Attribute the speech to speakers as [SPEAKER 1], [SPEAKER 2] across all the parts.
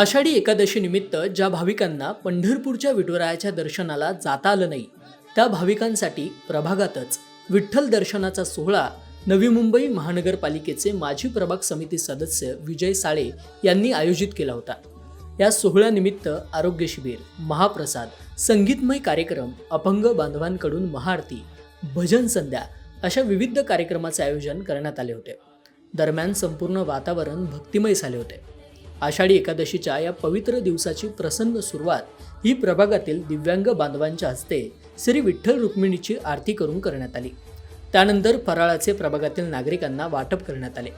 [SPEAKER 1] आषाढी एकादशीनिमित्त ज्या भाविकांना पंढरपूरच्या विठुरायाच्या दर्शनाला जाता आलं नाही त्या भाविकांसाठी प्रभागातच विठ्ठल दर्शनाचा सोहळा नवी मुंबई महानगरपालिकेचे माजी प्रभाग समिती सदस्य विजय साळे यांनी आयोजित केला होता. या सोहळ्यानिमित्त आरोग्य शिबिर महाप्रसाद संगीतमय कार्यक्रम अपंग बांधवांकडून महाआरती भजन संध्या अशा विविध कार्यक्रमाचे आयोजन करण्यात आले होते. दरम्यान संपूर्ण वातावरण भक्तिमय झाले होते. आषाढी एकादशीच्या या पवित्र दिवसाची प्रसन्न सुरुवात ही प्रभागातील दिव्यांग बांधवांच्या हस्ते श्री विठ्ठल रुक्मिणीची आरती करून करण्यात आली. त्यानंतर फराळाचे प्रभागातील नागरिकांना वाटप करण्यात आले.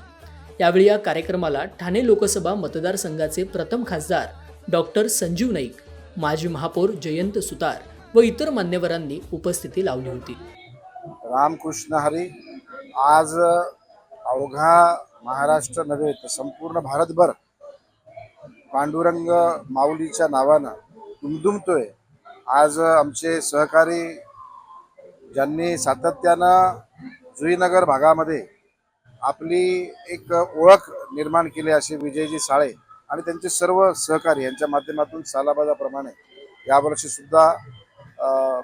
[SPEAKER 1] यावेळी या कार्यक्रमाला ठाणे लोकसभा मतदारसंघाचे प्रथम खासदार डॉक्टर संजीव नाईक माजी महापौर जयंत सुतार व इतर मान्यवरांनी उपस्थिती लावली होती.
[SPEAKER 2] रामकृष्ण हरी आज अवघा महाराष्ट्र नव्हे तर संपूर्ण भारतभर पांडुरंग माऊलीच्या नावानं दुमदुमतोय आज आमचे सहकारी ज्यांनी सातत्यानं जुईनगर भागामध्ये आपली एक ओळख निर्माण केली असे विजयजी साळे आणि त्यांचे सर्व सहकारी यांच्या माध्यमातून सालाबाजाप्रमाणे यावर्षीसुद्धा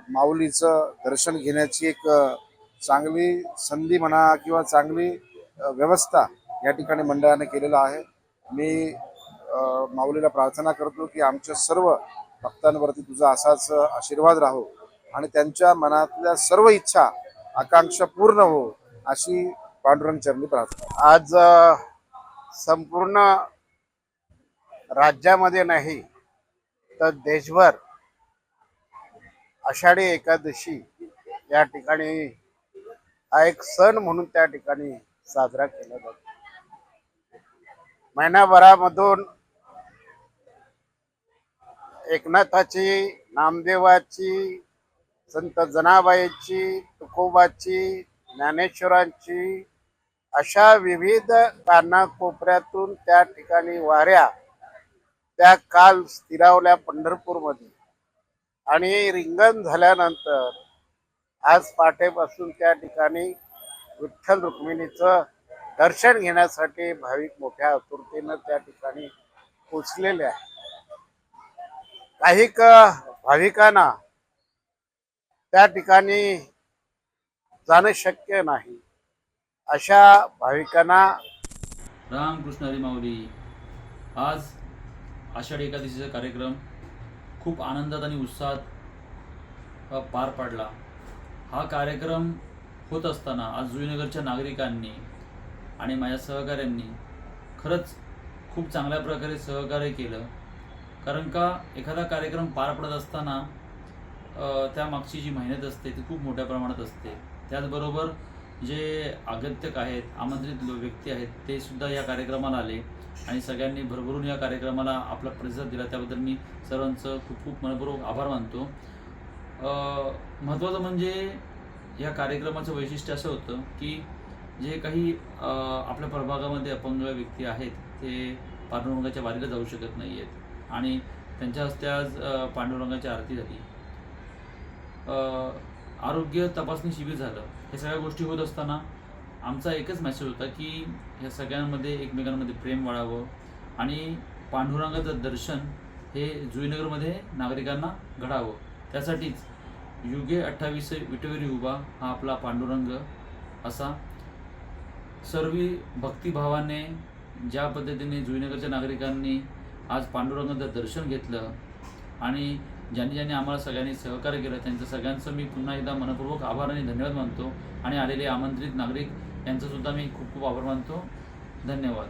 [SPEAKER 2] माऊलीचं दर्शन घेण्याची एक चांगली संधी म्हणा किंवा चांगली व्यवस्था या ठिकाणी मंडळाने केलेलं आहे. मी माऊलीला प्रार्थना करतो की आमच्या सर्व भक्तांवरती तुझा असाच आशीर्वाद राहो आणि त्यांच्या मनातल्या सर्व इच्छा आकांक्षा पूर्ण हो अशी पांडुरंग चरणी प्रार्थना.
[SPEAKER 3] आज संपूर्ण राज्यामध्ये नाही तर देशभर आषाढी एकादशी या ठिकाणी हा एक सण म्हणून त्या ठिकाणी साजरा केला जातो. महिनाभरामधून एकनाथाची नामदेवाची संत जनाबाईची तुकोबाची ज्ञानेश्वरांची अशा विविध कानाकोपऱ्यातून त्या ठिकाणी वाऱ्या त्या काल स्थिरावल्या पंढरपूरमध्ये. आणि रिंगण झाल्यानंतर आज पाठेपासून त्या ठिकाणी विठ्ठल रुक्मिणीचं दर्शन घेण्यासाठी भाविक मोठ्या आतुरतेनं त्या ठिकाणी पोचलेले आहे काही भाविकांना त्या ठिकाणी जाणं शक्य नाही. अशा भाविकांना
[SPEAKER 4] रामकृष्ण हरी माऊली आज आषाढी एकादशीचा कार्यक्रम खूप आनंदात आणि उत्साहात पार पडला. हा कार्यक्रम होत असताना आज जुईनगरच्या नागरिकांनी आणि माझ्या सहकाऱ्यांनी खरंच खूप चांगल्या प्रकारे सहकार्य केलं. कारण का एखादा कार्यक्रम पार पडत असताना त्यामागची जी मेहनत असते ती खूप मोठ्या प्रमाणात असते. त्याचबरोबर जे आगंतक आहेत आमंत्रित व्यक्ती आहेत ते सुद्धा या कार्यक्रमाला आले आणि सगळ्यांनी भरभरून या कार्यक्रमाला आपला प्रतिसाद दिला. त्याबद्दल मी सर्वांचं खूप खूप मनपूर्वक आभार मानतो. महत्त्वाचं म्हणजे या कार्यक्रमाचं वैशिष्ट्य असं होतं की जे काही आपल्या प्रभागामध्ये अपंग व्यक्ती आहेत ते पांडुरंगाच्या वारीला जाऊ शकत नाही आहेत आणि त्यांच्या हस्ते आज पांडुरंगाची आरती झाली. आरोग्य तपासणी शिबिर झालं. हे सगळ्या गोष्टी होत असताना आमचा एकच मेसेज होता की ह्या सगळ्यांमध्ये एकमेकांमध्ये प्रेम वाढावं आणि पांडुरंगाचं दर्शन हे जुईनगरमध्ये नागरिकांना घडावं. त्यासाठीच युगे अठ्ठावीस विटवेरी उभा हा आपला पांडुरंग असा सर्व भक्तिभावाने ज्या पद्धतीने जुईनगरच्या नागरिकांनी आज पांडुरंगाचं दर्शन घेतलं आणि ज्यांनी ज्यांनी आम्हाला सगळ्यांनी सहकार्य केलं त्यांचं सगळ्यांचं मी पुन्हा एकदा मनपूर्वक आभार आणि धन्यवाद मानतो. आणि आलेले आमंत्रित नागरिक यांचंसुद्धा मी खूप खूप आभार मानतो. धन्यवाद.